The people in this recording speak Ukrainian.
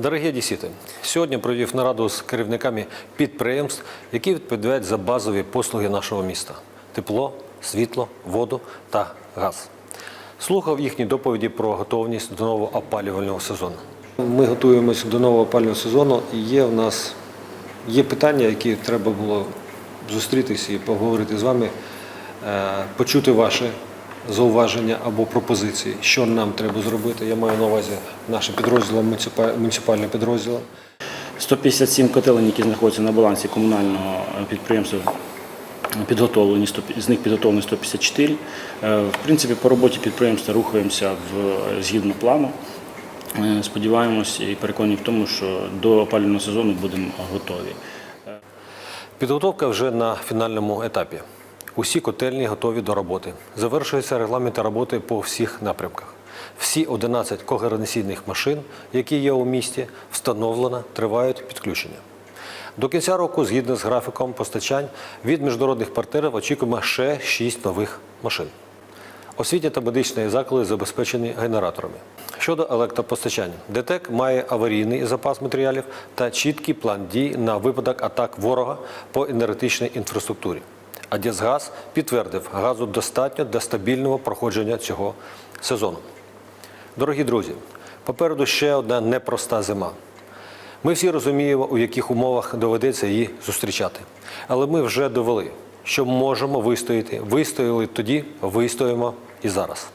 Дорогі дісіти, сьогодні провів нараду з керівниками підприємств, які відповідають за базові послуги нашого міста: тепло, світло, воду та газ. Слухав їхні доповіді про готовність до нового опалювального сезону. Ми готуємося до нового опалювального сезону, і є в нас є питання, які треба було зустрітися і поговорити з вами, е, почути ваші зауваження або пропозиції, що нам треба зробити. Я маю на увазі наші підрозділи, муніципа- муніципальні підрозділи. 157 котелень, які знаходяться на балансі комунального підприємства, підготовлені, з них підготовлені 154. Е, В принципі, по роботі підприємства рухаємося в, згідно плану. Е, Сподіваємось і переконані в тому, що до опалювального сезону будемо готові. Підготовка вже на фінальному етапі. Усі котельні готові до роботи. Завершуються регламенти роботи по всіх напрямках. Всі 11 когенераційних машин, які є у місті, встановлено, тривають підключення. До кінця року, згідно з графіком постачань, від міжнародних партнерів очікуємо ще 6 нових машин. Освітні та медичні заклади забезпечені генераторами. Щодо електропостачання, ДТЕК має аварійний запас матеріалів та чіткий план дій на випадок атак ворога по енергетичній інфраструктурі. А Дєсгаз підтвердив, газу достатньо для стабільного проходження цього сезону. Дорогі друзі, попереду ще одна непроста зима. Ми всі розуміємо, у яких умовах доведеться її зустрічати. Але ми вже довели, що можемо вистояти. Вистояли тоді, вистоїмо і зараз.